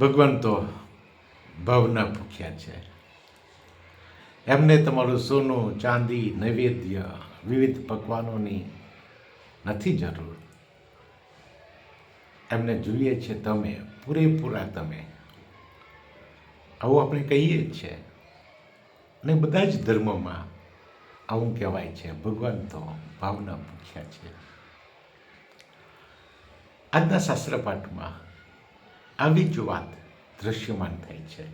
ભગવાન તો ભાવના ભૂખ્યા છે. એમને તમારું સોનું, ચાંદી, નૈવેદ્ય વિવિધ પકવાનોની નથી જરૂર. એમને જોઈએ છે તમે, પૂરેપૂરા તમે. આવું આપણે કહીએ જ છે અને બધા જ ધર્મોમાં આવું કહેવાય છે ભગવાન તો ભાવના ભૂખ્યા છે. આજના શાસ્ત્ર પાઠમાં આવી જ વાત દ્રશ્યમાન થઈ છે.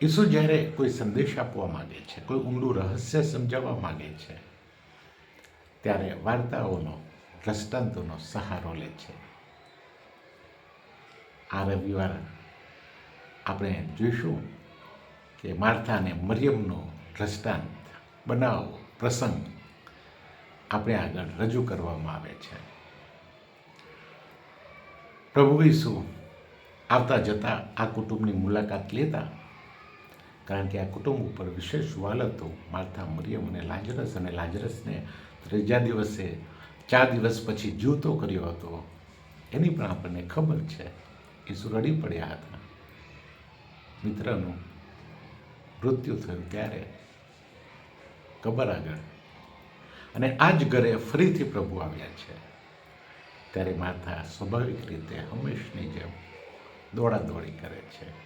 ઈસુ જ્યારે કોઈ સંદેશ આપવા માંગે છે, કોઈ ઊંડું રહસ્ય સમજાવવા માગે છે, ત્યારે વાર્તાઓનો, દ્રષ્ટાંતોનો સહારો લે છે. આ રવિવાર આપણે જોઈશું કે માર્થા અને મરિયમનો દ્રષ્ટાંત, બનાવ, પ્રસંગ આપણે આગળ રજૂ કરવામાં આવે છે. પ્રભુ ઈસુ આવતા જતા આ કુટુંબની મુલાકાત લેતા, કારણ કે આ કુટુંબ ઉપર વિશેષ વાલ હતો. માર્થા, મરિયમ અને લાજરસ અને લાજરસને ત્રીજા દિવસે ચાર દિવસ પછી જીવતો કર્યો હતો. એની પણ આપણને ખબર છે, ઈસુ રડી પડ્યા હતા. મિત્રનું મૃત્યુ થયું ત્યારે કબર આગળ. અને આ જ ઘરે ફરીથી પ્રભુ આવ્યા છે. ત્યારે માતા સ્વાભાવિક રીતે હંમેશની જેમ દોડાદોડી કરે છે.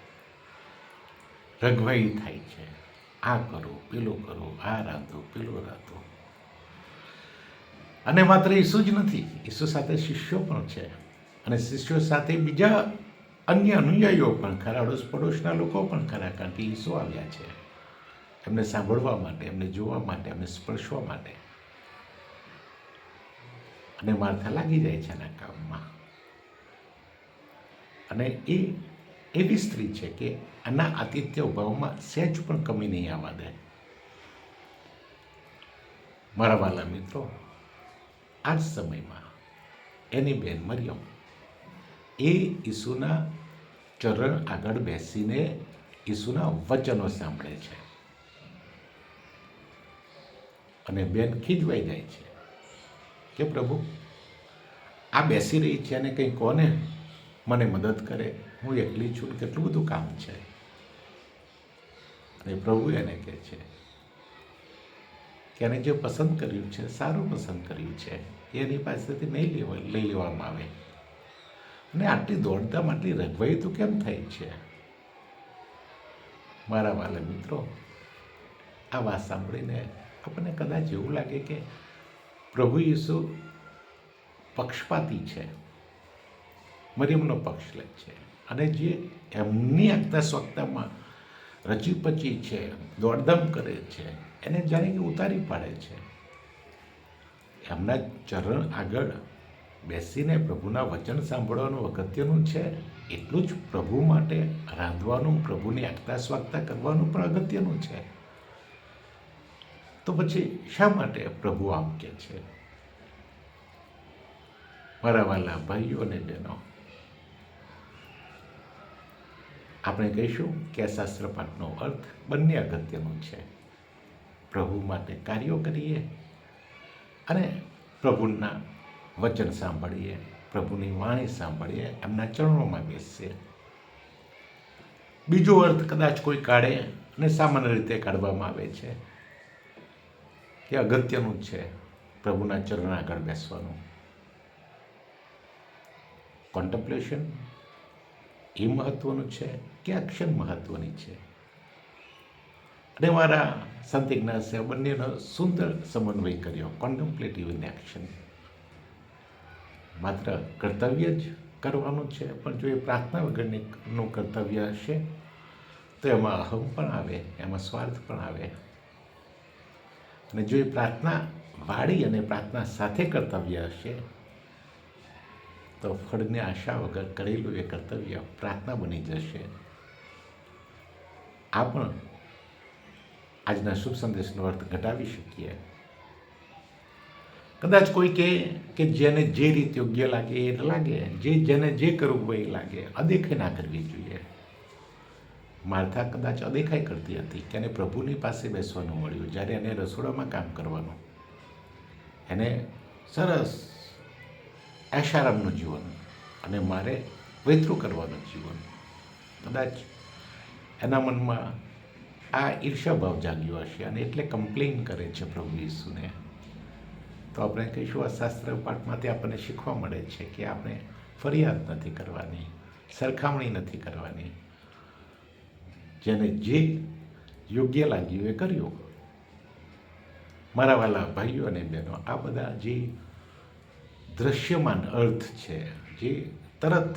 રઘવાઈ થાય છે. આ કરો, પેલું કરો, આ રાંધો, પેલું રાંધો. અને માત્ર ઈસુ જ નથી, ઈસુ સાથે શિષ્યો પણ છે. અને શિષ્યો સાથે બીજા અન્ય અનુયાયીઓ પણ, ખરા અડોશ પડોશના લોકો પણ ખરા, કારણ કે ઈસુ આવ્યા છે. એમને સાંભળવા માટે, એમને જોવા માટે, એમને સ્પર્શવા માટે. અને માથા લાગી જાય છે એના કામમાં. અને એ, એવી સ્ત્રી છે કે આના આતિથ્ય ભાવમાં સહેજ પણ કમી નહીં આવવા દે. મારા વાલા મિત્રો આ જ સમયમાં એની બેન મરિયમ, એ ઈસુના ચરણ આગળ બેસીને ઈસુના વચનો સાંભળે છે. અને બેન ખીજવાઈ જાય છે. કે પ્રભુ, આ બેસી રહી છે અને કંઈ કોને મને મદદ કરે? હું એકલી છું કેટલું બધું કામ છે? અને પ્રભુ એને કહે છે કે એને જે પસંદ કર્યું છે, સારું પસંદ કર્યું છે, એની પાસેથી નહીં લેવા, લઈ લેવામાં આવે. અને આટલી દોડધામ, આટલી રઘવાઈ તો કેમ થાય છે? મારા વાલા મિત્રો, આ વાત સાંભળીને આપણને કદાચ એવું લાગે કે પ્રભુ ઈસુ પક્ષપાતી છે. મરિયમનો પક્ષ લે છે. અને જે એમની આગતા સ્વક્તામાં રચી પચી છે, દોડધામ કરે છે, એને જાણે ઉતારી પાડે છે. એમના ચરણ આગળ બેસીને પ્રભુના વચન સાંભળવાનું અગત્યનું છે. એટલું જ પ્રભુ માટે રાંધવાનું, પ્રભુની આગતા સ્વાગતા કરવાનું પણ અગત્યનું છે. તો પછી શા માટે પ્રભુ આમ કે છે? મારા વાલા ભાઈઓ અને બહેનો, આપણે કહીશું કે આ શાસ્ત્ર પાઠનો અર્થ બંને અગત્યનો છે. પ્રભુ માટે કાર્યો કરીએ અને પ્રભુના વચન સાંભળીએ, પ્રભુની વાણી સાંભળીએ, એમના ચરણોમાં બેસીએ. બીજો અર્થ કદાચ કોઈ કાઢે અને સામાન્ય રીતે કાઢવામાં આવે છે. કે અગત્યનું જ છે પ્રભુના ચરણ આગળ બેસવાનું. કોન્ટમ્પ્લેશન એ મહત્વનું છે કે એક્શન મહત્વની છે? અને મારા સંત ઇગ્નાસે બંનેનો સુંદર સમન્વય કર્યો કોન્ટમ્પ્લેટિવ ઇન એક્શન માત્ર કર્તવ્ય જ કરવાનું છે, પણ જો એ પ્રાર્થના વગરની કર્તવ્ય હશે, તો એમાં અહમ પણ આવે, એમાં સ્વાર્થ પણ આવે. અને જો એ પ્રાર્થના વાળી અને પ્રાર્થના સાથે કર્તવ્ય હશે, તો ફળની આશા વગર કરેલું એ કર્તવ્ય પ્રાર્થના બની જશે. આ પણ આજના શુભ સંદેશનો અર્થ ઘટાવી શકીએ. કદાચ કોઈ કહે કે જેને જે રીતે યોગ્ય લાગે એ લાગે, જે જેને જે કરવું હોય એ લાગે અદેખે ના કરવી જોઈએ. માર્થા કદાચ અદેખાઈ કરતી હતી કે એને પ્રભુની પાસે બેસવાનું મળ્યું, જ્યારે એને રસોડામાં કામ કરવાનું. એને સરસ એશારામનું જીવન અને મારે વૈતરું કરવાનું જીવન. કદાચ એના મનમાં આ ઈર્ષાભાવ જાગ્યો હશે અને એટલે કમ્પ્લેન કરે છે પ્રભુ ઈસુને. તો આપણે કહીશું, આ શાસ્ત્ર પાઠમાંથી આપણને શીખવા મળે છે કે આપણે ફરિયાદ નથી કરવાની, સરખામણી નથી કરવાની. જેને જે યોગ્ય લાગ્યું એ કર્યું. મારા વાલા ભાઈઓ અને બહેનો, આ બધા જે દ્રશ્યમાન અર્થ છે, જે તરત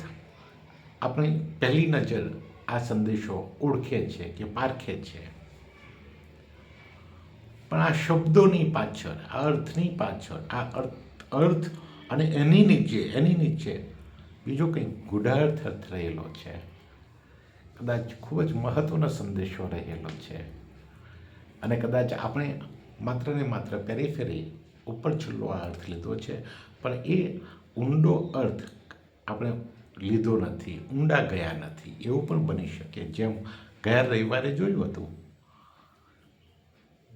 આપણી પહેલી નજર આ સંદેશો ઓળખે છે કે પારખે છે. પણ આ શબ્દોની પાછળ, આ અર્થની પાછળ, આ અર્થ અર્થ અને એની નીચે એની નીચે બીજો કંઈક ગુઢાર્થ રહેલો છે. કદાચ ખૂબ જ મહત્ત્વનો સંદેશો રહેલો છે. અને કદાચ આપણે માત્ર ને માત્ર પેરીફેરી ઉપર છેલ્લો આ અર્થ લીધો છે, પણ એ ઊંડો અર્થ આપણે લીધો નથી, ઊંડા ગયા નથી, એવું પણ બની શકે. જેમ ગયા રવિવારે જોયું હતું,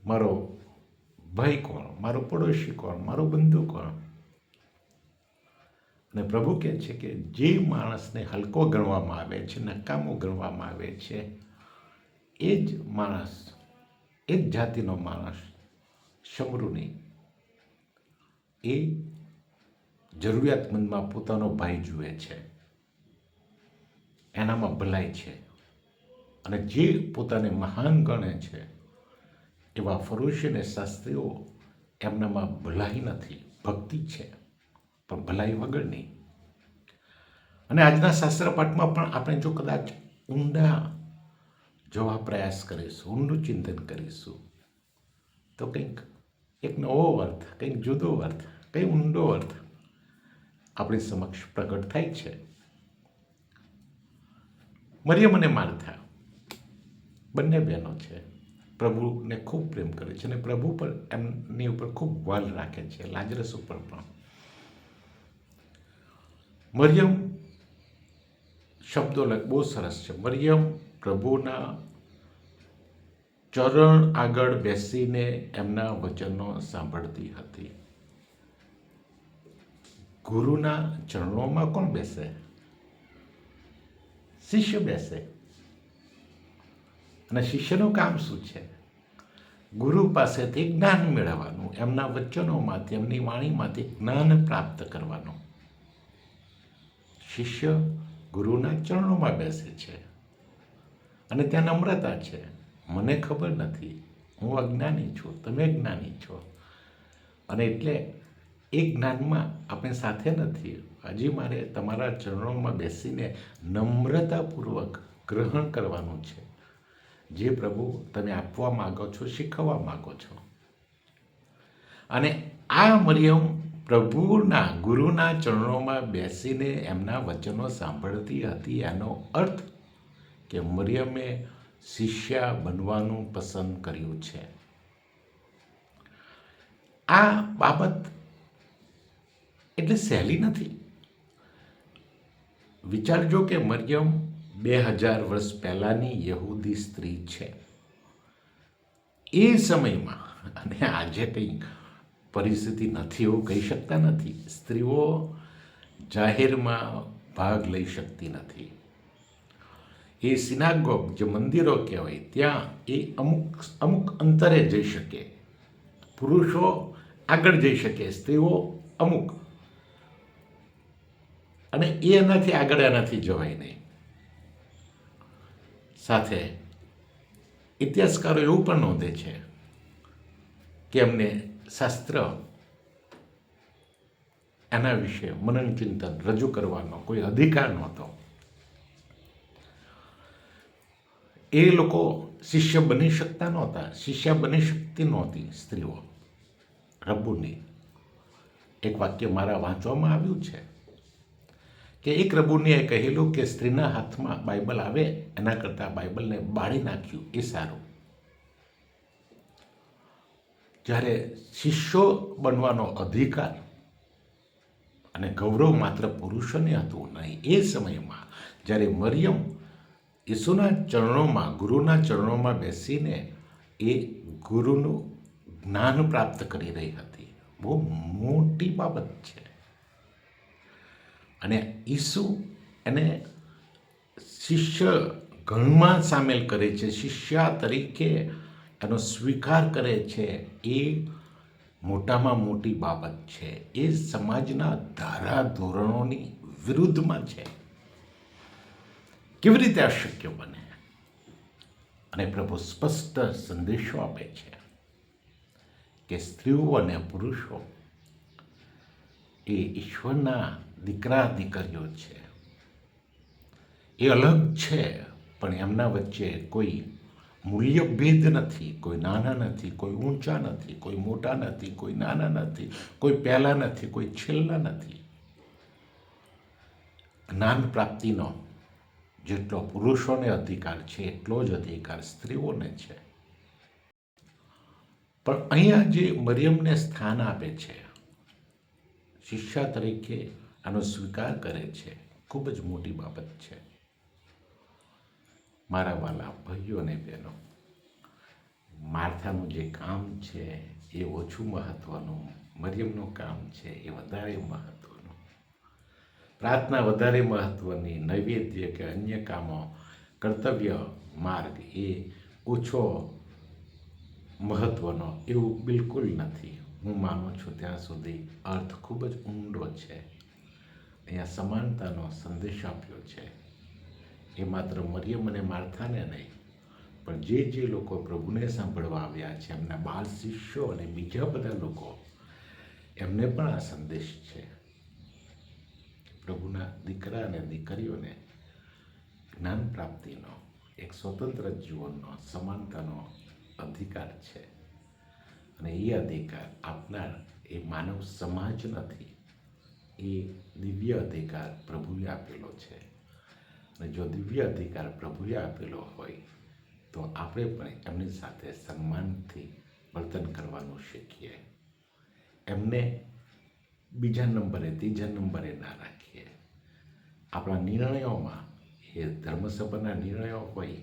મારો ભાઈ કોણ, મારો પડોશી કોણ, મારો બંધુ કોણ અને પ્રભુ કહે છે કે જે માણસને હલકો ગણવામાં આવે છે, નકામો ગણવામાં આવે છે, એ જ માણસ, એ જ જાતિનો માણસ શમરૂની એ જરૂરિયાતમંદમાં પોતાનો ભાઈ જુએ છે. એનામાં ભલાઈ છે. અને જે પોતાને મહાન ગણે છે, એવા ફરોશી અને શાસ્ત્રીઓ એમનામાં ભલાઈ નથી, ભક્તિ છે. પણ ભલાઈ વગરની અને આજના શાસ્ત્ર પાઠમાં પણ આપણે જો કદાચ ઊંડા જોવા પ્રયાસ કરીશું, ઊંડું ચિંતન કરીશું, તો કંઈક, એક નવો અર્થ, કંઈક જુદો અર્થ, કંઈ ઊંડો અર્થ આપણી સમક્ષ પ્રગટ થાય છે. મરિયમ અને માર્થા બંને બહેનો છે. પ્રભુને ખૂબ પ્રેમ કરે છે અને પ્રભુ પર એમની ઉપર ખૂબ વાલ રાખે છે, લાજરસ ઉપર પણ. મરિયમ. શબ્દો બહુ સરસ છે. મરિયમ પ્રભુના ચરણ આગળ બેસીને એમના વચનો સાંભળતી હતી. ગુરુના ચરણોમાં કોણ બેસે? શિષ્ય બેસે. અને શિષ્યનું કામ શું છે? ગુરુ પાસેથી જ્ઞાન મેળવવાનું, એમના વચનોમાંથી, એમની વાણીમાંથી જ્ઞાન પ્રાપ્ત કરવાનું. શિષ્ય ગુરુના ચરણોમાં બેસે છે અને ત્યાં નમ્રતા છે. મને ખબર નથી. હું અજ્ઞાની છું. તમે જ્ઞાની છો. અને એટલે એ જ્ઞાનમાં આપણે સાથે નથી. હજી મારે તમારા ચરણોમાં બેસીને નમ્રતાપૂર્વક ગ્રહણ કરવાનું છે. જે પ્રભુ તમે આપવા માગો છો, શીખવવા માગો છો. અને આ મરિયમ પ્રભુના ગુરુના ચરણોમાં બેસીને એમના વચનો સાંભળતી હતી એનો અર્થ કે મરિયમે શિષ્યા બનવાનું પસંદ કર્યું છે. આ બાબત એટલે સહેલી નથી. વિચારજો કે મરિયમ બે હજાર વર્ષ પહેલાંની યહૂદી સ્ત્રી છે. એ સમયમાં અને આજે કંઈ પરિસ્થિતિ નથી એવું કહી શકતા નથી. સ્ત્રીઓ જાહેરમાં ભાગ લઈ શકતી નથી. એ સિનાગોગ જે મંદિરો કહેવાય, ત્યાં એ અમુક અમુક અંતરે જઈ શકે. પુરુષો આગળ જઈ શકે, સ્ત્રીઓ અમુક. અને એ એનાથી આગળ એનાથી જવાય નહીં. સાથે ઇતિહાસકારો એવું પણ નોંધે છે કે એમને શાસ્ત્ર એના વિશે મનન ચિંતન રજૂ કરવાનો કોઈ અધિકાર નહોતો. એ લોકો શિષ્ય બની શકતા નહોતા. શિષ્ય બની શકતી નહોતી સ્ત્રીઓ. રબુની એક વાક્ય મારા વાંચવામાં આવ્યું છે કે એક રબુનીએ કહેલું કે સ્ત્રીના હાથમાં બાઇબલ આવે, એના કરતાં બાઇબલને બાળી નાખ્યું એ સારું. જ્યારે શિષ્યો બનવાનો અધિકાર અને ગૌરવ માત્ર પુરુષોને હતું નહીં, એ સમયમાં જ્યારે મરિયમ ઈસુના ચરણોમાં, ગુરુના ચરણોમાં બેસીને એ ગુરુનું જ્ઞાન પ્રાપ્ત કરી રહી હતી. બહુ મોટી બાબત છે. અને ઈસુ એને શિષ્ય ગણમાં સામેલ કરે છે. શિષ્યા તરીકે એનો સ્વીકાર કરે છે એ મોટામાં મોટી બાબત છે. એ સમાજના ધારા ધોરણોની વિરુદ્ધમાં છે. કેવી રીતે આ બને? અને પ્રભુ સ્પષ્ટ સંદેશો આપે છે કે સ્ત્રીઓ અને પુરુષો એ ઈશ્વરના દીકરા દીકરીઓ છે. એ અલગ છે, પણ એમના વચ્ચે કોઈ મૂલ્યભેદ નથી, કોઈ નાના નથી, કોઈ ઊંચા નથી, કોઈ મોટા નથી, કોઈ નાના નથી, કોઈ પહેલા નથી, કોઈ છેલ્લા નથી. જ્ઞાન પ્રાપ્તિનો જેટલો પુરુષોને અધિકાર છે, એટલો જ અધિકાર સ્ત્રીઓને છે. પણ અહીંયા જે મરિયમને સ્થાન આપે છે, શિષ્યા તરીકે આનો સ્વીકાર કરે છે, ખૂબ જ મોટી બાબત છે. મારા વાલા ભાઈઓ અને બહેનો, માર્થાનું જે કામ છે એ ઓછું મહત્વનું, મરિયમનું કામ છે એ વધારે મહત્વનું. પ્રાર્થના વધારે મહત્વની, નૈવેદ્ય કે અન્ય કામો, કર્તવ્ય, માર્ગ એ ઓછો મહત્વનો એવું બિલકુલ નથી. હું માનું છું ત્યાં સુધી અર્થ ખૂબ જ ઊંડો છે. અહીંયા સમાનતાનો સંદેશ આપ્યો છે. એ માત્ર મરિયમ અને માર્થાને નહીં, પણ જે જે લોકો પ્રભુને સાંભળવા આવ્યા છે, એમના બાળ શિષ્યો અને બીજા બધા લોકો, એમને પણ આ સંદેશ છે. પ્રભુના દીકરા અને દીકરીઓને જ્ઞાન પ્રાપ્તિનો, એક સ્વતંત્ર જીવનનો, સમાનતાનો અધિકાર છે. અને એ અધિકાર આપનાર એ માનવ સમાજ નથી, એ દિવ્ય અધિકાર પ્રભુએ આપેલો છે. અને જો દિવ્ય અધિકાર પ્રભુએ આપેલો હોય, તો આપણે પણ એમની સાથે સન્માનથી વર્તન કરવાનું શીખીએ. એમને બીજા નંબરે, ત્રીજા નંબરે ના રાખીએ. આપણા નિર્ણયોમાં, એ ધર્મસભાના નિર્ણયો હોય,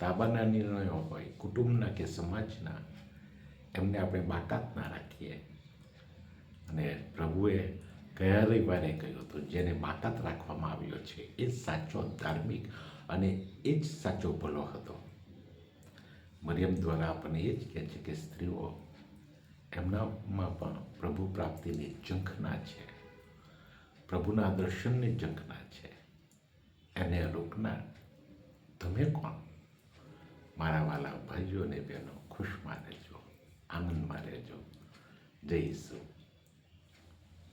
તાબાના નિર્ણયો હોય, કુટુંબના કે સમાજના, એમને આપણે બાકાત ના રાખીએ. અને પ્રભુએ ગયા રવિવારે કહ્યું હતું જેને બાકાત રાખવામાં આવ્યો છે, એ સાચો ધાર્મિક અને એ જ સાચો ભલો હતો. મરિયમ દ્વારા આપણને એ જ કહે છે કે સ્ત્રીઓ, એમનામાં પણ પ્રભુ પ્રાપ્તિની ઝંખના છે. પ્રભુના દર્શનની ઝંખના છે. એને રોકનાર તમે કોણ? મારા વાલા ભાઈઓ અને બહેનો, ખુશમાં રહેજો, આનંદમાં રહેજો. જય ઈસુ.